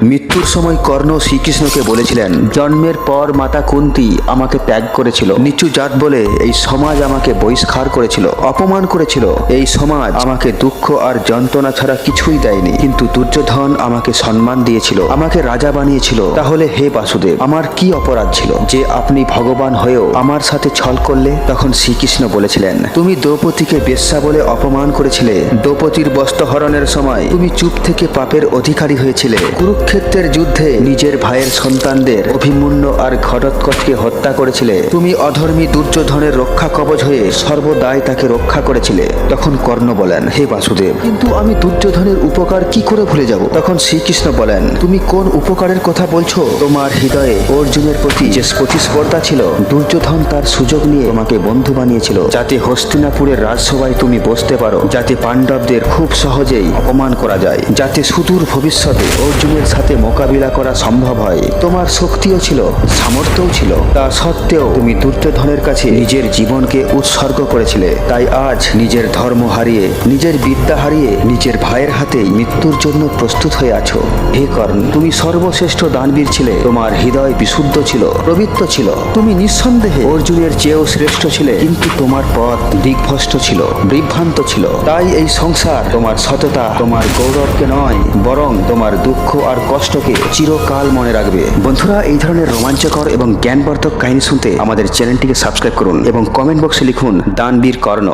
মৃত্যুর সময় কর্ণ শ্রীকৃষ্ণকে বলেছিলেন, জন্মের পর মাতা কুন্তি আমাকে ত্যাগ করেছিল। নিচু জাত বলে এই সমাজ আমাকে বহিষ্কার করেছিল, অপমান করেছিল। এই সমাজ আমাকে দুঃখ আর যন্ত্রণা ছাড়া কিছুই দেয়নি। কিন্তু দুর্যোধন আমাকে সম্মান দিয়েছিল, আমাকে রাজা বানিয়েছিল। তাহলে হে বাসুদেব, আমার কি অপরাধ ছিল? যে আপনি ভগবান হয়েও আমার সাথে ছল করলে? তখন শ্রীকৃষ্ণ বলেছিলেন, তুমি দ্রৌপদীকে বেশ্যা বলে অপমান করেছিলে। দ্রৌপদীর বস্ত্রহরণের সময় তুমি চুপ থেকে পাপের অধিকারী হয়েছিলে। কুরুক্ষেত্রের যুদ্ধে নিজের ভাইয়ের সন্তানদের অভিমন্যু আর ঘটোৎকচকে হত্যা করেছিলে। তুমি অধর্মী দুর্যোধনের রক্ষা কবচ হয়ে সর্বদাই তাকে রক্ষা করেছিলে। তখন কর্ণ বলেন, হে বাসুদেব, কিন্তু আমি দুর্যোধনের উপকার কি করে ভুলে যাব? তখন শ্রীকৃষ্ণ বলেন, তুমি কোন উপকারের কথা বলছো? তোমার হৃদয়ে অর্জুনের প্রতি যে প্রতিস্পর্ধা ছিল, দুর্যোধন তার সুযোগ নিয়ে তোমাকে বন্ধু বানিয়েছিল। যাতে হস্তিনাপুরের রাজসভায় তুমি বসতে পারো, যাতে পাণ্ডবদের খুব সহজেই অপমান করা যায়, যাতে সুদূর ভবিষ্যতে অর্জুনের সাথে মোকাবিলা করা সম্ভব হয়। তোমার শক্তিও ছিল, সামর্থ্যও ছিল। তা সত্ত্বেও তুমি দুর্যোধনের কাছে নিজের জীবনকে উৎসর্গ করেছিলে। তাই আজ নিজের ধর্ম হারিয়ে, নিজের বিদ্যা হারিয়ে, নিজের ভাইয়ের হাতে মৃত্যুর জন্য প্রস্তুত হয়ে আছো। হে কর্ণ, তুমি সর্বশ্রেষ্ঠ দানবীর ছিলে। তোমার হৃদয় বিশুদ্ধ ছিল, পবিত্র ছিল। তুমি নিঃসন্দেহে অর্জুনের চেয়েও শ্রেষ্ঠ ছিলে, কিন্তু তোমার পথ দিগ্ভ্রষ্ট ছিল, বিভ্রান্ত ছিল। তাই এই সংসার তোমার সততা, তোমার গৌরবকে নয়, বরং তোমার দুঃখ আর কষ্টকে চিরকাল মনে রাখবে। বন্ধুরা, এই ধরনের রোমাঞ্চকর এবং জ্ঞানবর্ধক কাহিনী শুনতে আমাদের চ্যানেলটিকে সাবস্ক্রাইব করুন এবং কমেন্ট বক্সে লিখুন, দানবীর কর্ণ।